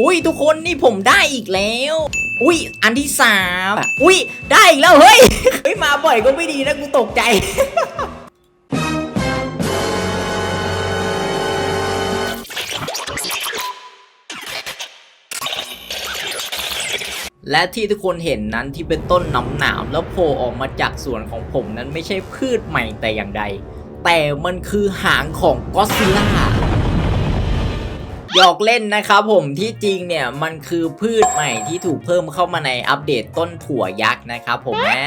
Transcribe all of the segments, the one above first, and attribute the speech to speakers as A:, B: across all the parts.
A: อุ้ยทุกคนนี่ผมได้อีกแล้ว อุ้ยอันที่สามอุ้ยได้อีกแล้วเฮ้ยเฮ้ยมาบ่อยก็ไม่ดีนะกูตกใจและที่ทุกคนเห็นนั้นที่เป็นต้นน้ำหนามแล้วโผล่ออกมาจากสวนของผมนั้นไม่ใช่พืชใหม่แต่อย่างใด แต่มันคือหางของก็อดซิลล่า หยอกเล่นนะครับผมที่จริงเนี่ยมันคือพืชใหม่ที่ถูกเพิ่มเข้ามาในอัปเดตต้นถั่วยักษ์นะครับผมแม่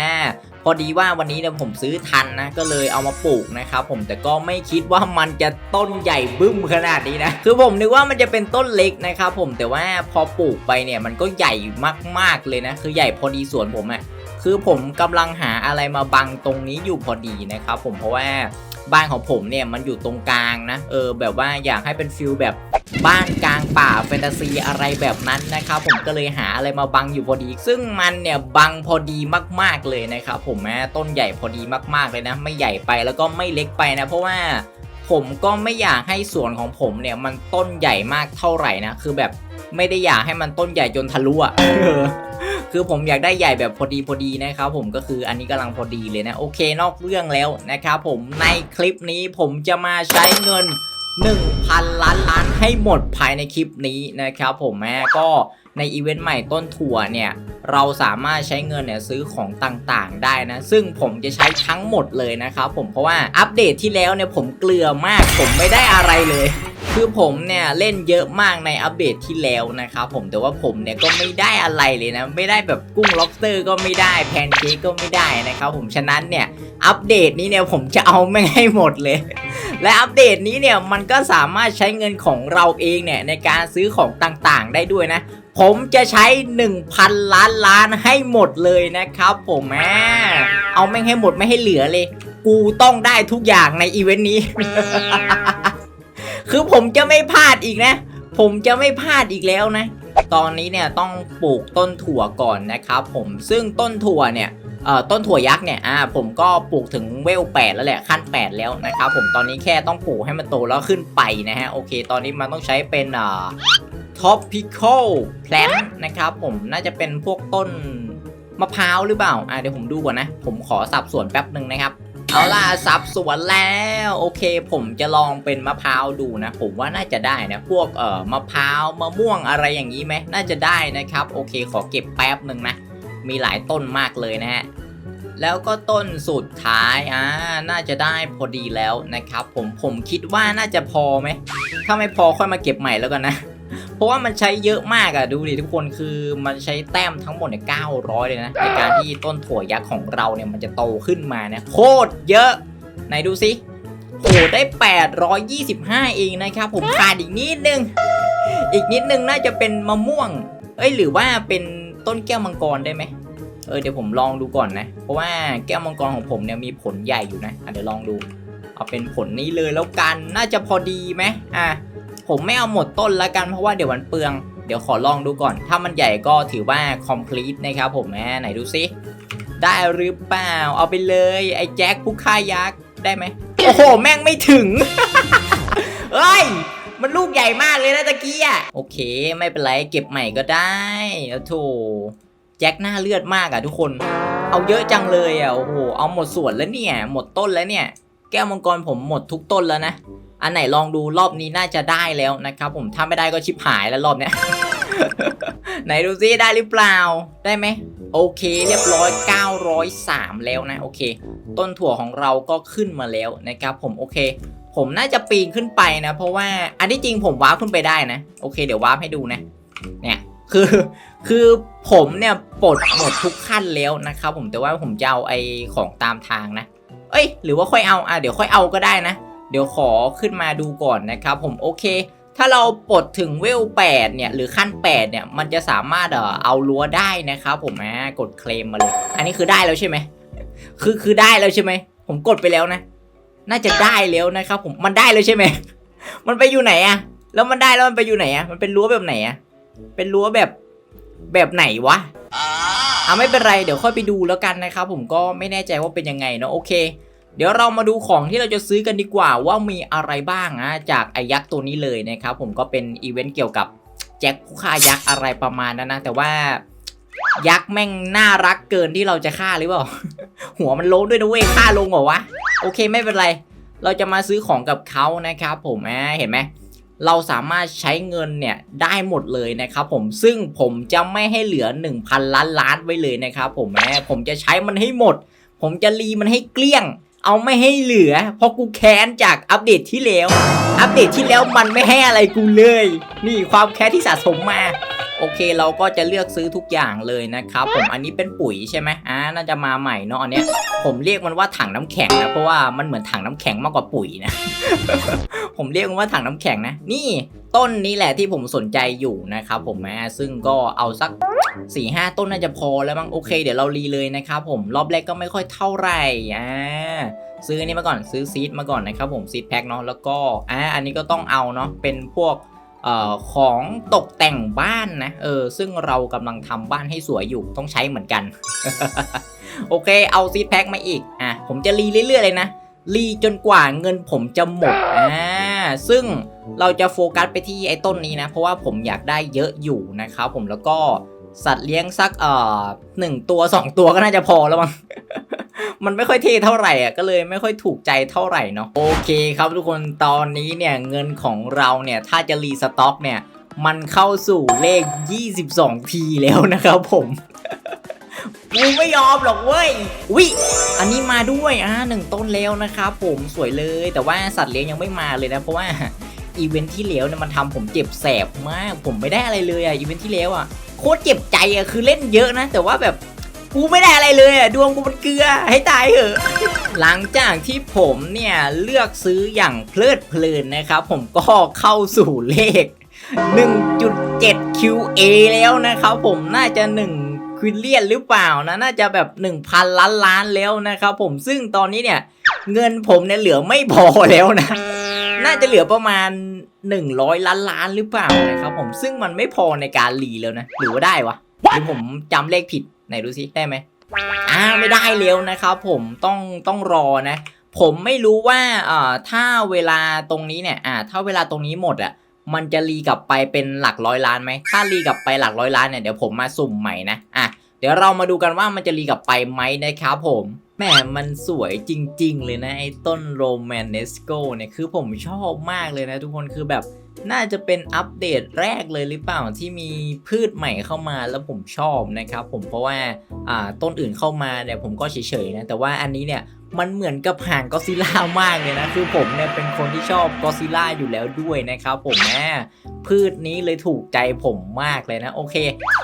A: พอดีว่าวันนี้เนี่ยผมซื้อทันนะก็เลยเอามาปลูกนะครับผมแต่ก็ไม่คิดว่ามันจะต้นใหญ่บึ้มขนาดนี้นะคือผมนึกว่ามันจะเป็นต้นเล็กนะครับผมแต่ว่าพอปลูกไปเนี่ยมันก็ใหญ่มากๆเลยนะ คือใหญ่พอดีสวนผมอะคือผมกำลังหาอะไรมาบังตรงนี้อยู่พอดีนะครับผมเพราะว่า บ้านของผมเนี่ยมันอยู่ตรงกลางนะ เออ แบบว่าอยากให้เป็นฟิลแบบบ้านกลางป่าแฟนตาซีอะไรแบบนั้นนะครับผมก็เลยหาอะไรมาบังอยู่พอดี ซึ่งมันเนี่ยบังพอดีมากๆเลยนะครับผมแม้ต้นใหญ่พอดีมากๆเลยนะ ไม่ใหญ่ไปแล้วก็ไม่เล็กไปนะ เพราะว่าผมก็ไม่อยากให้สวนของผมเนี่ยมันต้นใหญ่มากเท่าไหร่นะคือแบบ ไม่ได้อยากให้มันต้นใหญ่จนทะลุอะคือผมอยากได้ใหญ่แบบพอดีพอดีนะครับผมก็คืออันนี้กำลังพอดีเลยนะโอเคนอกเรื่องแล้วนะครับผมในคลิปนี้ผมจะมาใช้เงิน 1,000 ล้านล้านให้หมดภายในคลิปนี้นะครับผมแม่ก็ในอีเวนต์ใหม่ต้นถั่วเนี่ยเราสามารถใช้เงินเนี่ยซื้อของต่างๆได้นะ ซึ่งผมจะใช้ทั้งหมดเลยนะครับผมเพราะว่าอัปเดตที่แล้วเนี่ยผมเกลือมากผมไม่ได้อะไรเลย คือผมเนี่ยเล่นเยอะมากในอัปเดตที่แล้วนะครับผมแต่ว่าผมเนี่ยก็ไม่ได้อะไรเลยนะ ไม่ได้แบบกุ้ง lobster ก็ไม่ได้แพนเค้กก็ไม่ได้นะครับผมฉะนั้นเนี่ยอัปเดตนี้เนี่ยผมจะเอาไม่ให้หมดเลย และอัปเดตนี้เนี่ยมันก็สามารถใช้เงินของเราเองเนี่ยในการซื้อของต่างๆ ได้ด้วยนะ ผมจะใช้ 1,000 ล้านล้านให้หมดเลยนะครับผมแมเอาแม่งให้หมดไม่ให้เหลือเลย กูต้องได้ทุกอย่างในอีเวนต์นี้ คือผมจะไม่พลาดอีกนะ ผมจะไม่พลาดอีกแล้วนะ ตอนนี้เนี่ยต้องปลูกต้นถั่วก่อนนะครับผมซึ่งต้นถั่วเนี่ยเอ่อต้นถั่วยักษ์เนี่ยอ่าผมก็ปลูกถึงเวล8แล้วแหละขั้น 8 แล้วนะครับผมตอนนี้แค่ต้องปลูกให้มันโตแล้วขึ้นไปนะฮะโอเค ตอนนี้มันต้องใช้เป็นอ่า topical plant นะครับผมน่าจะเป็นพวกต้นมะพร้าวหรือเปล่า อ่าเดี๋ยวผมดูก่อนนะ ผมขอสับส่วนแป๊บหนึ่งนะครับ เอาล่ะสับสวนแล้วโอเค ผมจะลองเป็นมะพร้าวดูนะ ผมว่าน่าจะได้นะ พวกเอ่อมะพร้าวมะม่วงอะไรอย่างนี้ไหมน่าจะได้นะครับ โอเค ขอเก็บแป๊บหนึ่งนะ มีหลายต้นมากเลยนะฮะแล้วก็ต้นสุดท้ายอ่าน่าจะได้พอดีแล้วนะครับ ผมผมคิดว่าน่าจะพอไหมถ้าไม่พอค่อยมาเก็บใหม่แล้วกันนะ ราะว่ามันใช้เยอะมากอะดูดิทุกคนคือมันใช้แต้มทั้งหมดเนี่ย900เลยนะในการที่ต้นถั่วยักษ์ของเราเนี่ยมันจะโตขึ้นมาเนี่ยโคตรเยอะไหนดูสิโหได้ 825 เองนะครับ ผมขาดอีกนิดนึง อีกนิดนึงน่าจะเป็นมะม่วง เอ้ยหรือว่าเป็นต้นแก้วมังกรได้ไหมเออเดี๋ยวผมลองดูก่อนนะ เพราะว่าแก้วมังกรของผมเนี่ยมีผลใหญ่อยู่นะอะเดี๋ยวลองดู เอาเป็นผลนี้เลยแล้วกันน่าจะพอดีไหมอะ ผมไม่เอาหมดต้นละกันเพราะว่าเดี๋ยวมันเปลือง เดี๋ยวขอลองดูก่อน ถ้ามันใหญ่ก็ถือว่า complete นะครับผมแหมไหนดูซิ ได้หรือเปล่า เอาไปเลยไอ้แจ็คผู้ฆ่ายักษ์ได้ไหมโอ้โห แม่งไม่ถึง เฮ้ย มันลูกใหญ่มากเลยนะตะกี้อะ โอเค ไม่เป็นไรเก็บใหม่ก็ได้โอ้โถแจ็คหน้าเลือดมากอะทุกคน เอาเยอะจังเลยอะ โอ้โห เอาหมดส่วนแล้วเนี่ย หมดต้นแล้วเนี่ย แก้วมังกรผมหมดทุกต้นแล้วนะ อันไหนลองดูรอบนี้น่าจะได้แล้วนะครับผมถ้าไม่ได้ก็ชิบหายแล้วรอบเนี้ยไหนดูซิได้หรือเปล่าได้ไหมโอเคเรียบร้อย 903 แล้วนะโอเค ต้นถั่วของเราก็ขึ้นมาแล้วนะครับผมโอเค ผมน่าจะปีนขึ้นไปนะ เพราะว่าอันที่จริงผมวาร์ปขึ้นไปได้นะ โอเค เดี๋ยววาร์ปให้ดูนะ เนี่ยคือคือผมเนี่ยปลดหมดทุกขั้นแล้วนะครับผมแต่ว่าผมจะเอาไอของตามทางนะ เอ้ย หรือว่าค่อยเอาอะเดี๋ยวค่อยเอาก็ได้นะ เดี๋ยวขอขึ้นมาดูก่อนนะครับผมโอเค ถ้าเราปลดถึงเวล 8 เนี่ย หรือขั้น 8 เนี่ย มันจะสามารถเอารั้วได้นะครับผมนะกดเคลมมาเลย อันนี้คือได้แล้วใช่ไหมคือคือได้แล้วใช่ไหม ผมกดไปแล้วนะ น่าจะได้แล้วนะครับผมมันได้แล้วใช่ไหม มันไปอยู่ไหนอะแล้วมันได้แล้วมันไปอยู่ไหนอะมันเป็นรั้วแบบไหนอะเป็นรั้วแบบแบบไหนวะอะไม่เป็นไรเดี๋ยวค่อยไปดูแล้วกันนะครับผมก็ไม่แน่ใจว่าเป็นยังไงเนาะโอเค เดี๋ยวเรามาดูของที่เราจะซื้อกันดีกว่าว่ามีอะไรบ้างนะจากไอยักษ์ตัวนี้เลยนะครับผมก็เป็นอีเวนต์เกี่ยวกับแจ็คผู้ฆ่ายักษ์อะไรประมาณนั้นนะแต่ว่ายักษ์แม่งน่ารักเกินที่เราจะฆ่าหรือเปล่า หัวมันโล้นด้วยนะเว้ยฆ่าลงเหรอวะโอเคไม่เป็นไร เราจะมาซื้อของกับเขานะครับผมเห็นไหมเราสามารถใช้เงินเนี่ยได้หมดเลยนะครับผมซึ่งผมจะไม่ให้เหลือ 1,000 ล้านล้านไว้เลยนะครับผมแหมผมจะใช้มันให้หมด ผมจะรีมันให้เกลี้ยง เอาไม่ให้เหลือ เพราะกูแค้นจากอัปเดตที่แล้ว อัปเดตที่แล้วมันไม่ให้อะไรกูเลย นี่ความแค้นที่สะสมมา โอเคเราก็จะเลือกซื้อทุกอย่างเลยนะครับผมอันนี้เป็นปุ๋ยใช่ไหมอ่าน่าจะมาใหม่เนาะอันเนี้ยผมเรียกมันว่าถังน้ำแข็งนะเพราะว่ามันเหมือนถังน้ำแข็งมากกว่าปุ๋ยนะผมเรียกมันว่าถังน้ำแข็งนะนี่ต้นนี้แหละที่ผมสนใจอยู่นะครับผมแม่ซึ่งก็เอาสัก4ี่ห้าต้นน่าจะพอแล้วมั้งโอเค เดี๋ยวเรารีเลยนะครับผมรอบแรกก็ไม่ค่อยเท่าไหร่อ่าซื้ออันนี้มาก่อนซื้อซีดมาก่อนนะครับผมซีดแพ็คเนาะแล้วก็อ่าอันนี้ก็ต้องเอาเนาะเป็นพวกเอ่อของตกแต่งบ้านนะเออซึ่งเรากำลังทำบ้านให้สวยอยู่ต้องใช้เหมือนกัน โอเคเอาซีดแพ็คมาอีกอะผมจะรีเรื่อยๆเลยนะรีจนกว่าเงินผมจะหมดอ่าซึ่งเราจะโฟกัสไปที่ไอ้ต้นนี้นะ เพราะว่าผมอยากได้เยอะอยู่นะครับผมแล้วก็สัตว์เลี้ยงสักเอ่อหนึ่งตัวสองตัวก็น่าจะพอแล้วมั้ง มันไม่ค่อยเท่เท่าไหร่อะก็เลยไม่ค่อยถูกใจเท่าไหร่เนาะโอเคครับทุกคนตอนนี้เนี่ยเงินของเราเนี่ยถ้าจะรีสต็อกเนี่ยมันเข้าสู่เลข 22 ทีแล้วนะครับผมกูไม่ยอมหรอกเว้ย วิอันนี้มาด้วยอ่าหนึ่งต้นแล้วนะครับผมสวยเลย แต่ว่าสัตว์เลี้ยงยังไม่มาเลยนะ เพราะว่าอีเวนท์ที่แล้วเนี่ยมันทำผมเจ็บแสบมาก ผมไม่ได้อะไรเลยอะอีเวนท์ที่แล้วอะโคตรเจ็บใจอะคือเล่นเยอะนะ แต่ว่าแบบ กูไม่ได้อะไรเลยอะดวงกูมันเกลือให้ตายเถอะ หลังจากที่ผมเนี่ยเลือกซื้ออย่างเพลิดเพลินนะครับ ผมก็เข้าสู่เลข 1.7 QA แล้วนะครับผมน่าจะ 1 ควิลเลียนหรือเปล่านะ น่าจะแบบ 1,000 ล้านล้านแล้วนะครับผมซึ่งตอนนี้เนี่ย เงินผมเนี่ยเหลือไม่พอแล้วนะ น่าจะเหลือประมาณ 100 ล้านล้านหรือเปล่านะครับผมซึ่งมันไม่พอในการรีแล้วนะหรือว่าได้วะหรือผมจำเลขผิด ไหนดูซิได้ไหมอ่าไม่ได้แล้วนะครับผมต้องต้องรอนะ ผมไม่รู้ว่าเอ่อถ้าเวลาตรงนี้เนี่ยอ่าถ้าเวลาตรงนี้หมดอะมันจะรีกลับไปเป็นหลักร้อยล้านไหมถ้ารีกลับไปหลักร้อยล้านเนี่ยเดี๋ยวผมมาสุ่มใหม่นะอะเดี๋ยวเรามาดูกันว่ามันจะรีกลับไปไหมนะครับผมแหมมันสวยจริง ๆ เลยนะไอ้ต้นโรแมนเนสโกเนี่ยคือผมชอบมากเลยนะทุกคนคือแบบ น่าจะเป็นอัปเดตแรกเลยหรือเปล่าที่มีพืชใหม่เข้ามาแล้วผมชอบนะครับผมเพราะว่าอ่าต้นอื่นเข้ามาเนี่ยผมก็เฉยๆนะแต่ว่าอันนี้เนี่ยมันเหมือนกับห่างก็ซิล่ามากเลยนะคือผมเนี่ยเป็นคนที่ชอบก็ซิล่าอยู่แล้วด้วยนะครับผมแหมพืชนี้เลยถูกใจผมมากเลยนะโอเค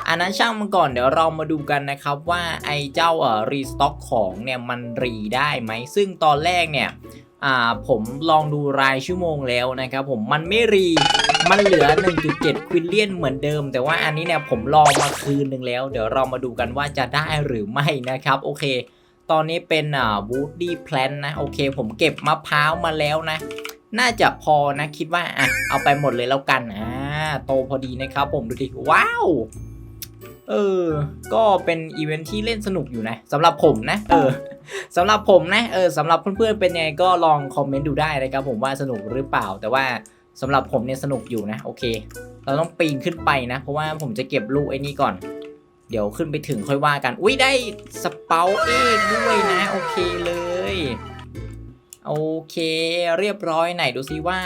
A: อันนั้นช่างมันก่อนเดี๋ยวเรามาดูกันนะครับว่าไอ้เจ้าเอ่อรีสต็อกของเนี่ยมันรีได้ไหมซึ่งตอนแรกเนี่ย อ่าผมลองดูรายชั่วโมงแล้วนะครับผมมันไม่รีมันเหลือ 1.7 ควิลเลียนเหมือนเดิม แต่ว่าอันนี้เนี่ยผมลองมาคืนหนึ่งแล้ว เดี๋ยวเรามาดูกันว่าจะได้หรือไม่นะครับ โอเค ตอนนี้เป็นอ่าวูดดี้แพลนนะ โอเค ผมเก็บมะพร้าวมาแล้วนะ น่าจะพอนะคิดว่าอะเอาไปหมดเลยแล้วกันอ่าโตพอดีนะครับผมดูดิ ว้าว เออ ก็เป็นอีเวนท์ที่เล่นสนุกอยู่นะสำหรับผมนะ เออ สำหรับผมนะเออสำหรับเพื่อนๆเป็นไงก็ลองคอมเมนต์ดูได้นะครับผมว่าสนุกหรือเปล่า แต่ว่าสำหรับผมเนี่ยสนุกอยู่นะ โอเค เราต้องปีนขึ้นไปนะ เพราะว่าผมจะเก็บลูกไอ้นี่ก่อน เดี๋ยวขึ้นไปถึงค่อยว่ากัน อุ้ยได้สเปาเอกด้วยนะ โอเคเลยโอเค เรียบร้อยไหนดูซิว่า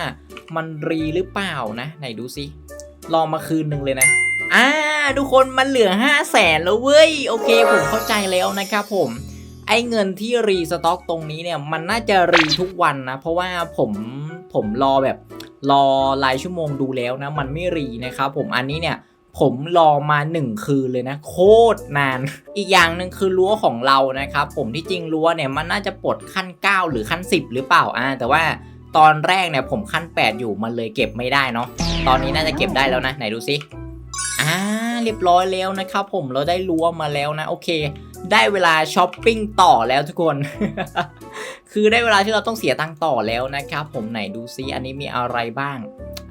A: มันรีหรือเปล่านะ ไหนดูซิลองมาคืนหนึ่งเลยนะอ่าทุกคนมันเหลือ 5 0 0แสนแล้วเว้ย โอเคผมเข้าใจแล้วนะครับผม อ้เงินที่รีสต็อกตรงนี้เนี่ยมันน่าจะรีทุกวันนะ เพราะว่าผมผมรอแบบรอรายชั่วโมงดูแล้วนะ มันไม่รีนะครับผมอันนี้เนี่ยผมรอมา 1 คืนเลยนะ โคตรนาน อีกอย่างหนึ่งคือรั้วของเรานะครับ ผมที่จริงรั้วเนี่ยมันน่าจะปลดขั้น 9 หรือขั้น 10 หรือเปล่าอ่าแต่ว่าตอนแรกเนี่ยผมขั้น 8 อยู่มันเลยเก็บไม่ได้เนาะตอนนี้น่าจะเก็บได้แล้วนะ ไหนดูซิอ่าเรียบร้อยแล้วนะครับผมเราได้รั้วมาแล้วนะ โอเค ได้เวลาช้อปปิ้งต่อแล้วทุกคน คือได้เวลาที่เราต้องเสียตังค์ต่อแล้วนะครับผมไหนดูซิอันนี้มีอะไรบ้าง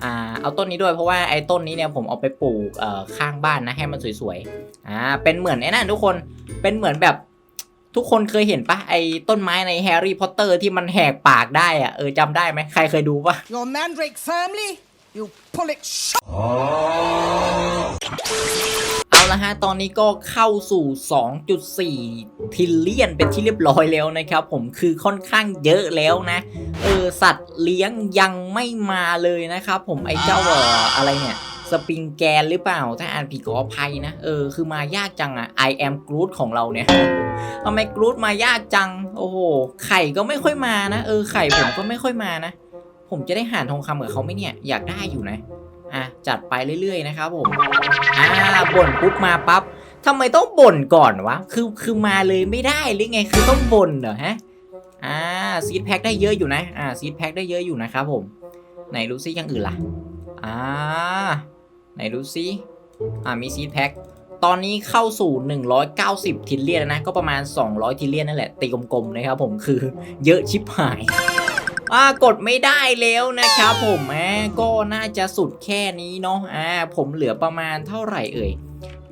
A: อ่าเอาต้นนี้ด้วยเพราะว่าไอ้ต้นนี้เนี่ยผมเอาไปปลูกเอ่อข้างบ้านนะให้มันสวยๆอ่าเป็นเหมือนไอ้นั่นทุกคนเป็นเหมือนแบบทุกคนเคยเห็นปะไอ้ต้นไม้ในแฮร์รี่พอตเตอร์ที่มันแหกปากได้อะเออจำได้ไหมใครเคยดูปะ
B: Your mandrake firmly You pull it
A: เอาละฮะ ตอนนี้ก็เข้าสู่ 2.4 ทิลเลียนเป็นที่เรียบร้อยแล้วนะครับ ผมคือค่อนข้างเยอะแล้วนะ เออ สัตว์เลี้ยงยังไม่มาเลยนะครับผมไอ้เจ้าเอ่ออะไรเนี่ย สปริงแกนหรือเปล่า ถ้าอ่านผิดขออภัยนะ เออ คือมายากจังอะ I am Groot ของเราเนี่ยทำไมกรูดมายากจัง โอ้โห ไข่ก็ไม่ค่อยมานะ เออ ไข่ผมก็ไม่ค่อยมานะ ผมจะได้หารทองคำกับเขาไหมเนี่ย อยากได้อยู่นะ อะจัดไปเรื่อยๆนะครับผมอ่าบ่นปุ๊บมาปั๊บทำไมต้องบ่นก่อนวะคือคือมาเลยไม่ได้หรือไงคือต้องบ่นเหรอฮะอ่าซีดแพ็คได้เยอะอยู่นะอ่าซีดแพ็คได้เยอะอยู่นะครับผมไหนดูซิอย่างอื่นล่ะอ่าไหนดูซิอ่ามีซีดแพ็คตอนนี้เข้าสู่ 190 ทิลเลียนแล้วนะ ก็ประมาณ 200 ทิลเลียนนั่นแหละ ตีกลมๆนะครับผมคือเยอะชิบหาย อ่ากดไม่ได้แล้วนะครับผมอ่าก็น่าจะสุดแค่นี้เนาะอ่าผมเหลือประมาณเท่าไหร่เอ่ย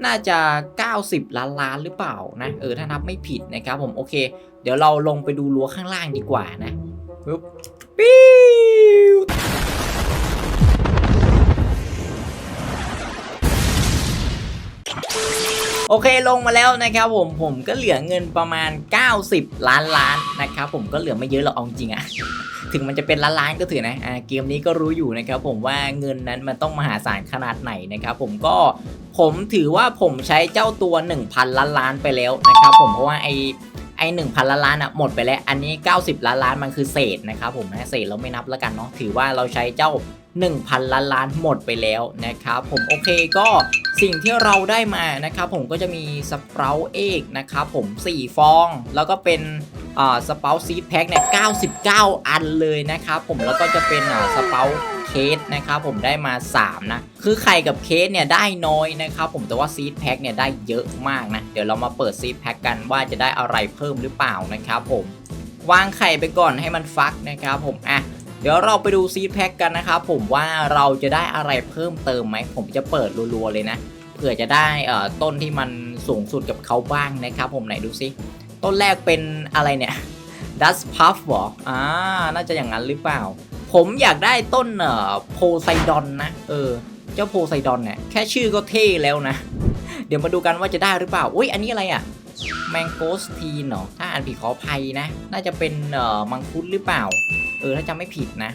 A: น่าจะ 90 ล้านล้านหรือเปล่านะเออถ้านับไม่ผิดนะครับผมโอเค เดี๋ยวเราลงไปดูรั้วข้างล่างดีกว่านะปึ๊บปิ้วโอเคลงมาแล้วนะครับผมผมก็เหลือเงินประมาณ 90 ล้านล้านนะครับผมก็เหลือไม่เยอะหรอกเอาจริงอะ ถึงมันจะเป็นล้านล้านก็เถือนะอ่าเกมนี้ก็รู้อยู่นะครับผมว่าเงินนั้นมันต้องมหาศาลขนาดไหนนะครับผมก็ผมถือว่าผมใช้เจ้าตัว 1,000 ล้านล้านไปแล้วนะครับผมเพราะว่าไอไอ้หนึ่งพันล้านล้านอะหมดไปแล้ว อันนี้ 90 ล้านล้านมันคือเศษนะครับผมนะเศษเราไม่นับแล้วกันเนาะถือว่าเราใช้เจ้า 1,000 ล้านล้านหมดไปแล้วนะครับผมโอเคก็สิ่งที่เราได้มานะครับผมก็จะมีสเปราเอกนะครับผม 4 ฟอง แล้วก็เป็น สเปาซีดแพ็คเนี่ย99 อันเลยนะครับผมแล้วก็จะเป็นอ่าสเปาเคสนะครับผมได้มา 3 นะ คือไข่กับเคสเนี่ยได้น้อยนะครับผมแต่ว่าซีดแพ็คเนี่ยได้เยอะมากนะ เดี๋ยวเรามาเปิดซีดแพ็คกันว่าจะได้อะไรเพิ่มหรือเปล่านะครับผมวางไข่ไปก่อนให้มันฟักนะครับผมอะเดี๋ยวเราไปดูซีดแพ็กกันนะครับผมว่าเราจะได้อะไรเพิ่มเติมไหมผมจะเปิดรัวๆเลยนะเผื่อจะได้อ่อต้นที่มันสูงสุดกับเขาบ้างนะครับผมไหนดูซิ ต้นแรกเป็นอะไรเนี่ย Dust Puff หรออ่า น่าจะอย่างนั้นหรือเปล่า ผมอยากได้ต้นเอ่อโพไซดอนนะ เออ เจ้าโพไซดอนเนี่ย แค่ชื่อก็เท่แล้วนะ เดี๋ยวมาดูกันว่าจะได้หรือเปล่า อุ้ย อันนี้อะไรอะ่ะ แมงโกสทีนเหรอ ถ้าอ่านผิดขออภัยนะ น่าจะเป็นเอ่อมังคุดหรือเปล่า เออ ถ้าจำไม่ผิดนะ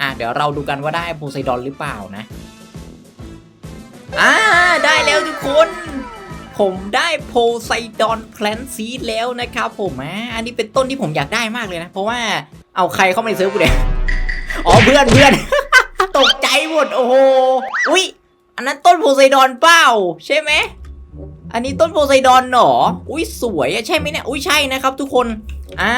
A: อะ เดี๋ยวเราดูกันว่าได้โพไซดอนหรือเปล่านะ อ่า ได้แล้วทุกคน ผมได้โพไซดอนแพลนซีดแล้วนะครับผมอะอันนี้เป็นต้นที่ผมอยากได้มากเลยนะ เพราะว่าเอาใครเข้ามาในเซิร์ฟกูเนี่ยอ๋อเพื่อนเพื่อนตกใจหมดโอ้โห อุ๊ยอันนั้นต้นโพไซดอนเปล่า ใช่ไหม อันนี้ต้นโพไซดอนเหรอ อุ้ยสวยอะใช่ไหมเนี่ย อุ้ยใช่นะครับทุกคน อ่า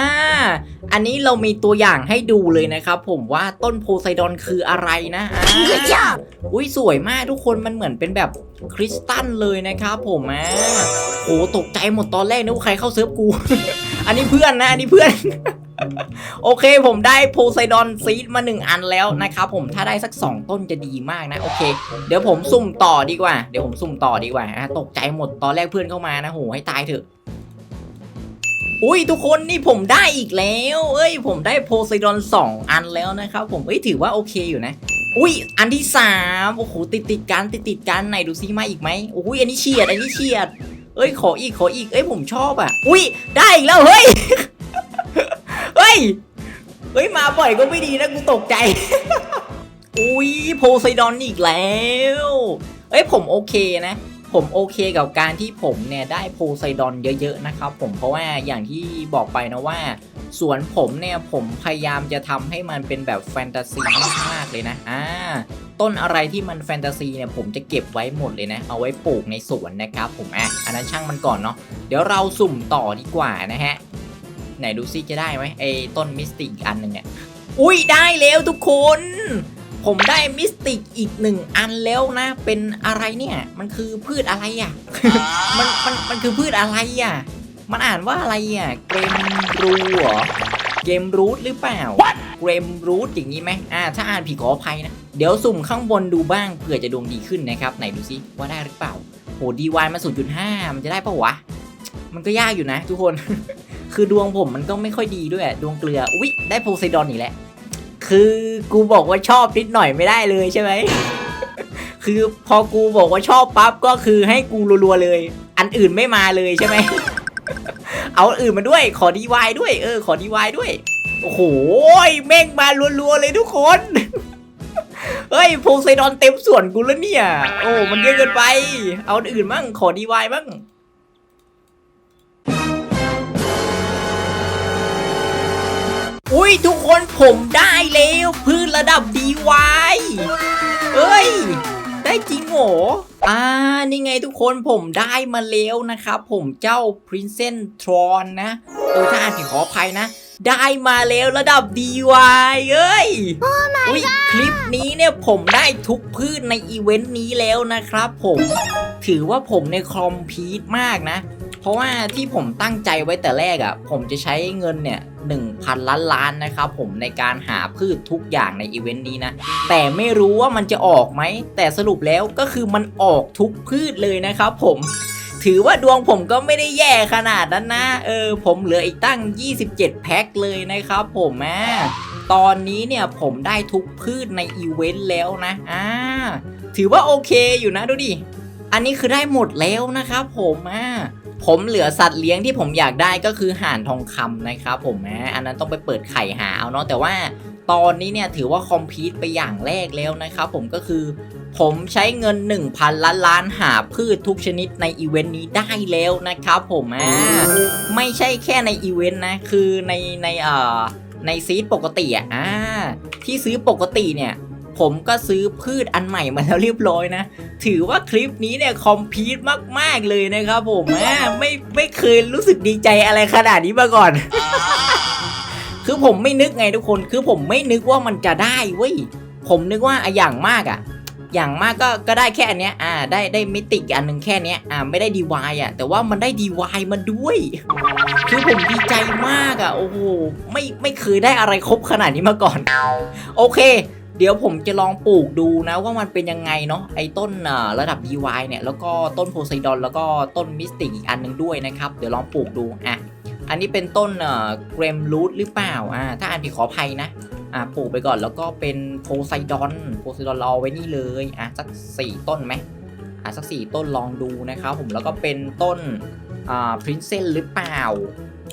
A: อันนี้เรามีตัวอย่างให้ดูเลยนะครับผมว่าต้นโพไซดอนคืออะไรนะอ่าอุ้ยสวยมากทุกคน มันเหมือนเป็นแบบคริสตัลเลยนะครับผมอะโหตกใจหมดตอนแรกนึกว่าใครเข้าเซิร์ฟกู อันนี้เพื่อนนะ อันนี้เพื่อนโอเคผมได้โพไซดอนซีดมาหนึ่งอันแล้วนะครับผมถ้าได้สัก 2 ต้นจะดีมากนะ โอเค เดี๋ยวผมสุ่มต่อดีกว่า เดี๋ยวผมสุ่มต่อดีกว่าตกใจหมดตอนแรกเพื่อนเข้ามานะโหให้ตายเถอะ อุ้ยทุกคนนี่ผมได้อีกแล้ว เอ้ย ผมได้โพไซดอน 2 อันแล้วนะครับผมเอ้ยถือว่าโอเคอยู่นะอุ้ย อันที่3โอ้โห ติดติดกัน ติดติดกัน ไหนดูซิมาอีกไหมโอ้ย อันนี้เฉียด อันนี้เฉียด เอ้ย ขออีก ขออีก เอ้ย ผมชอบอะ อุ้ย ได้อีกแล้ว เฮ้ย ย เฮ้ย มาบ่อยก็ไม่ดีนะ กูตกใจ อุ้ยโพไซดอนอีกแล้ว เอ้ย ผมโอเคนะ ผมโอเคกับการที่ผมเนี่ยได้โพไซดอนเยอะๆนะครับผมเพราะว่าอย่างที่บอกไปนะว่าสวนผมเนี่ยผมพยายามจะทำให้มันเป็นแบบแฟนตาซีมากๆเลยนะอ่าต้นอะไรที่มันแฟนตาซีเนี่ยผมจะเก็บไว้หมดเลยนะ เอาไว้ปลูกในสวนนะครับผมอะอันนั้นช่างมันก่อนเนาะเดี๋ยวเราสุ่มต่อดีกว่านะฮะ ไหนดูซิจะได้ไหมไอ้ต้นมิสติกอีกอันหนึ่งเนี่ย อุ้ยได้แล้วทุกคน ผมได้มิสติกอีกหนึ่งอันแล้วนะ เป็นอะไรเนี่ย มันคือพืชอะไรอะ มันมันมันคือพืชอะไรอะ มันอ่านว่าอะไรอะ เกรมรูเหรอ เกมรูทหรือเปล่า เกรมรูทอย่างนี้ไหมอ่า ถ้าอ่านผิดขออภัยนะ เดี๋ยวสุ่มข้างบนดูบ้างเผื่อจะดวงดีขึ้นนะครับ ไหนดูซิว่าได้หรือเปล่า โหดีวายมา0.5 มันจะได้ปะวะ มันก็ยากอยู่นะ ทุกคน คือดวงผมมันก็ไม่ค่อยดีด้วยดวงเกลืออุ๊ยได้โพไซดอนอีกแล้วคือกูบอกว่าชอบนิดหน่อยไม่ได้เลยใช่ไหม คือพอกูบอกว่าชอบปั๊บก็คือให้กูรัวๆเลย อันอื่นไม่มาเลยใช่ไหม เอาอื่นมาด้วย ขอดีวายด้วย เออ ขอดีวายด้วย โอ้โหแม่งมารัวๆเลยทุกคน เฮ้ยโพไซดอนเต็มส่วนกูแล้วเนี่ย โอ้ มันเยอะเกินไป เอาอื่นบ้างขอดีวายบ้าง อุ้ยทุกคนผมได้แล้วพืชระดับดีวายเอ้ย ได้จริงเหรออ่า นี่ไงทุกคนผมได้มาแล้วนะครับ ผมเจ้า Princess Tron นะเออถ้าอ่านผิดขออภัยนะ ได้มาแล้วระดับดีวายเอ้ยอุ้ยคลิปนี้เนี่ยผมได้ทุกพืชในอีเวนต์นี้แล้วนะครับผม ถือว่าผมในคอมพีทมากนะ เพราะว่าที่ผมตั้งใจไว้แต่แรกอะ่ะผมจะใช้เงินเนี่ยหนึ่งพันล้านล้านนะครับผมในการหาพืชทุกอย่างในอีเวนต์นี้นะ แต่ไม่รู้ว่ามันจะออกไหม แต่สรุปแล้วก็คือมันออกทุกพืชเลยนะครับผมถือว่าดวงผมก็ไม่ได้แย่ขนาดนั้นนะ เออ ผมเหลืออีกตั้ง 27 แพ็คเลยนะครับผมอะตอนนี้เนี่ยผมได้ทุกพืชในอีเวนต์แล้วนะอ่าถือว่าโอเคอยู่นะดูดิ อันนี้คือได้หมดแล้วนะครับผมอะ ผมเหลือสัตว์เลี้ยงที่ผมอยากได้ก็คือห่านทองคำนะครับผมอะอันนั้นต้องไปเปิดไข่หาเอาเนาะแต่ว่าตอนนี้เนี่ยถือว่าคอมพีทไปอย่างแรกแล้วนะครับผมก็คือ ผมใช้เงิน 1,000 ล้านล้านหาพืชทุกชนิดในอีเวนต์นี้ได้แล้วนะครับผมอ่าไม่ใช่แค่ในอีเวนต์นะ คือในในเอ่อในซีดปกติอะที่ซื้อปกติเนี่ย ผมก็ซื้อพืชอันใหม่มาแล้วเรียบร้อยนะ ถือว่าคลิปนี้เนี่ยคอมพีทมากๆเลยนะครับผมไม่ไม่เคยรู้สึกดีใจอะไรขนาดนี้มาก่อน คือผมไม่นึกไงทุกคน คือผมไม่นึกว่ามันจะได้เว้ย ผมนึกว่าอย่างมากอะอย่างมากก็ก็ได้แค่อันเนี้ย อ่า ได้ได้มิติอันหนึ่งแค่เนี้ย อ่า ไม่ได้ดีวายอะแต่ว่ามันได้ดีวายมาด้วย คือผมดีใจมากอะโอ้โห ไม่ไม่เคยได้อะไรครบขนาดนี้มาก่อน โอเค เดี๋ยวผมจะลองปลูกดูนะว่ามันเป็นยังไงเนาะไอ้ต้นระดับ DY เนี่ยแล้วก็ต้นโพไซดอนแล้วก็ต้นมิสติกอีกอันหนึงด้วยนะครับ เดี๋ยวลองปลูกดูอะอันนี้เป็นต้นเกรมรูทหรือเปล่าอ่าถ้าอ่านผิดขออภัยนะอ่าปลูกไปก่อนแล้วก็เป็นโพไซดอนโพไซดอนรอไว้นี่เลยอะสักสี่ต้นไหมอะสักสี่ต้นลองดูนะครับผมแล้วก็เป็นต้นอ่าพรินเซนหรือเปล่า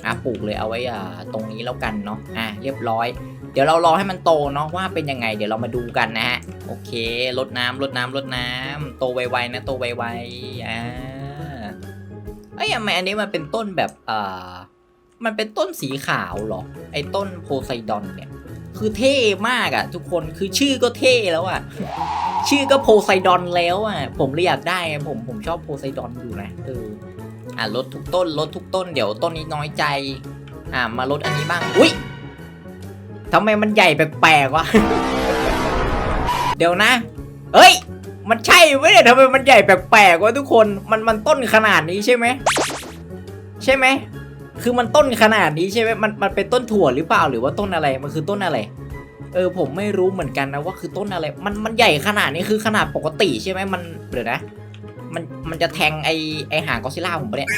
A: อะปลูกเลยเอาไว้อ่าตรงนี้แล้วกันเนาะอะเรียบร้อย เดี๋ยวเรารอให้มันโตเนาะว่าเป็นยังไง เดี๋ยวเรามาดูกันนะฮะโอเคลดน้ำลดน้ำลดน้ำโตไวๆนะโตไวๆอ่าเอ้ยทำไมอันนี้มันเป็นต้นแบบอ่ามันเป็นต้นสีขาวหรอ ไอ้ต้นโพไซดอนเนี่ย คือเท่มากอะทุกคนคือชื่อก็เท่แล้วอะชื่อก็โพไซดอนแล้วอะผมเลยอยากได้ผมผมชอบโพไซดอนอยู่นะเอออะลดทุกต้นลดทุกต้นเดี๋ยวต้นนี้น้อยใจ อะมาลดอันนี้บ้าง อุ้ย ทำไมมันใหญ่แปลกๆวะ เดี๋ยวนะเอ้ย มันใช่ไหมเนี่ยทำไมมันใหญ่แปลกๆวะทุกคน มันมันต้นขนาดนี้ใช่ไหม ใช่ไหม คือมันต้นขนาดนี้ใช่ไหมมันมันเป็นต้นถั่วหรือเปล่าหรือว่าต้นอะไร มันคือต้นอะไร เออผมไม่รู้เหมือนกันนะว่าคือต้นอะไร มันมันใหญ่ขนาดนี้คือขนาดปกติใช่ไหมมันเดี๋ยวนะ มันมันจะแทงไอไอหางกอซิล่าผมปะเนี่ย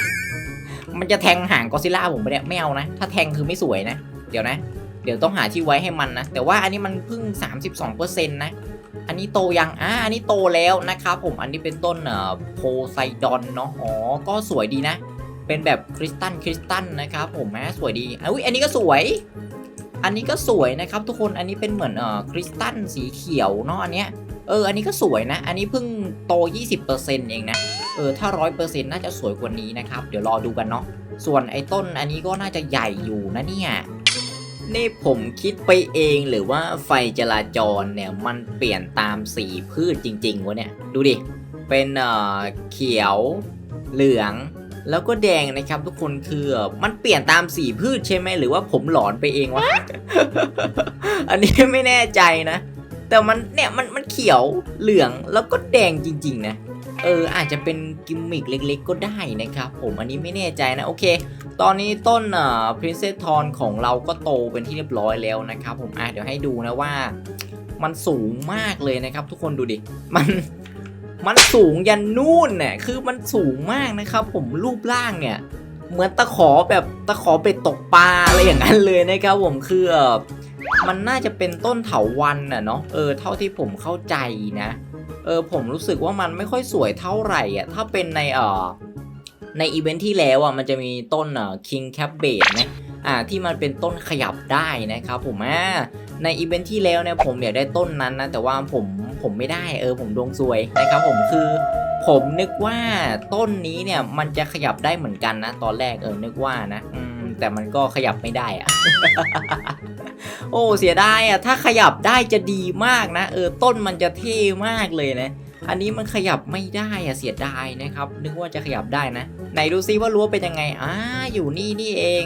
A: มันจะแทงหางกอซิล่าผมปะเนี่ยไม่เอานะ ถ้าแทงคือไม่สวยนะ เดี๋ยวนะ เดี๋ยวต้องหาที่ไว้ให้มันนะ แต่ว่าอันนี้มันเพิ่ง 32%นะ อันนี้โตยัง อ่า อันนี้โตแล้วนะครับผม อันนี้เป็นต้นเอ่อโพไซดอนเนาะ อ๋อ ก็สวยดีนะ เป็นแบบคริสตัลคริสตัลนะครับผมแมสวยดีอุ้ยอันนี้ก็สวย อันนี้ก็สวยนะครับทุกคน อันนี้เป็นเหมือนเอ่อคริสตัลสีเขียวเนาะอันเนี้ย เออ อันนี้ก็สวยนะ อันนี้เพิ่งโต 20%เองนะ เออ ถ้า 100%น่าจะสวยกว่านี้นะครับ เดี๋ยวรอดูกันเนาะ ส่วนไอ้ต้นอันนี้ก็น่าจะใหญ่อยู่นะเนี่ย นี่ผมคิดไปเองหรือว่าไฟจราจรเนี่ยมันเปลี่ยนตามสีพืชจริงๆวะเนี่ย ดูดิ เป็นเอ่อเขียวเหลืองแล้วก็แดงนะครับทุกคนคือมันเปลี่ยนตามสีพืชใช่ไหมหรือว่าผมหลอนไปเองวะ อันนี้ไม่แน่ใจนะ แต่มันเนี่ยมันมันเขียวเหลืองแล้วก็แดงจริง ๆ นะ เอออาจจะเป็นกิมมิกเล็กๆ ก็ได้นะครับผมอันนี้ไม่แน่ใจนะโอเค ตอนนี้ต้นอ่อ Princess t o n ของเราก็โตเป็นที่เรียบร้อยแล้วนะครับผมอะเดี๋ยวให้ดูนะว่า มันสูงมากเลยนะครับ ทุกคนดูดิมันมันสูงยันนู่นเนี่ยคือมันสูงมากนะครับผมรูปร่างเนี่ย เหมือนตะขอแบบตะขอเป็ดตกปลาอะไรอย่างนั้นเลยนะครับผมคือเอ่อมันน่าจะเป็นต้นเถาวันน่ะเนาะเออเท่าที่ผมเข้าใจนะ เออผมรู้สึกว่ามันไม่ค่อยสวยเท่าไหร่อะถ้าเป็นในเอ่อในอีเวนท์ที่แล้วอะมันจะมีต้นเอ่อ King Cabbage นะอ่าที่มันเป็นต้นขยับได้นะครับผมอ่าในอีเวนท์ที่แล้วเนี่ยผมอยากได้ต้นนั้นนะแต่ว่าผมผมไม่ได้เออผมดวงซวยนะครับผมคือผมนึกว่าต้นนี้เนี่ยมันจะขยับได้เหมือนกันนะ ตอนแรกเออนึกว่านะอืม แต่มันก็ขยับไม่ได้อะโอ้เสียดายอะถ้าขยับได้จะดีมากนะ เออต้นมันจะเท่มากเลยนะ อันนี้มันขยับไม่ได้อะเสียดายนะครับ นึกว่าจะขยับได้นะ ไหนดูซิว่ารั้วเป็นยังไงอ่าอยู่นี่นี่เอง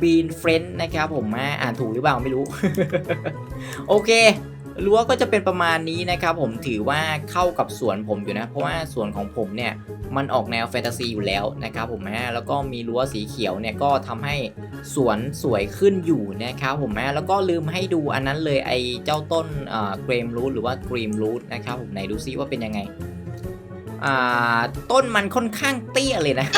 A: Bean Friend นะครับผมมาอ่านถูกหรือเปล่าไม่รู้ โอเค รั้วก็จะเป็นประมาณนี้นะครับผมถือว่าเข้ากับสวนผมอยู่นะ เพราะว่าสวนของผมเนี่ยมันออกแนวแฟนตาซีอยู่แล้วนะครับผมนะแล้วก็มีรั้วสีเขียวเนี่ยก็ทำให้สวนสวยขึ้นอยู่นะครับผมนะแล้วก็ลืมให้ดูอันนั้นเลยไอ้เจ้าต้นเกรมรูทหรือว่ากรีมรูทนะครับผมไหนดูซิว่าเป็นยังไงอ่าต้นมันค่อนข้างเตี้ยเลยนะ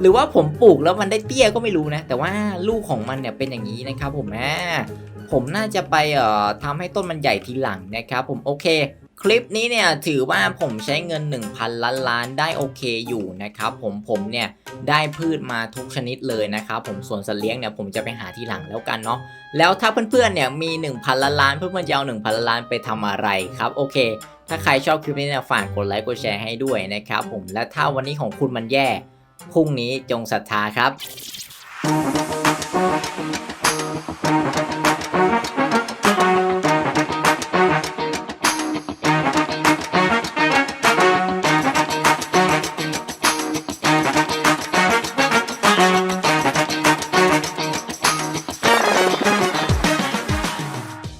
A: หรือว่าผมปลูกแล้วมันได้เตี้ยก็ไม่รู้นะ แต่ว่าลูกของมันเนี่ยเป็นอย่างนี้นะครับผมนะ ผมน่าจะไปเอ่อทำให้ต้นมันใหญ่ทีหลังนะครับผมโอเค คลิปนี้เนี่ยถือว่าผมใช้เงิน 1,000 ล้านล้านได้โอเคอยู่นะครับผมผมเนี่ยได้พืชมาทุกชนิดเลยนะครับผมส่วนสัตว์เลี้ยงเนี่ยผมจะไปหาทีหลังแล้วกันเนาะแล้วถ้าเพื่อนๆเนี่ยมี 1,000 ล้านล้านเพื่อนๆจะเอา 1,000 ล้านล้านไปทำอะไรครับโอเค ถ้าใครชอบคลิปนี้เนี่ยฝากกดไลค์กดแชร์ให้ด้วยนะครับผมและถ้าวันนี้ของคุณมันแย่พรุ่งนี้จงศรัทธาครับ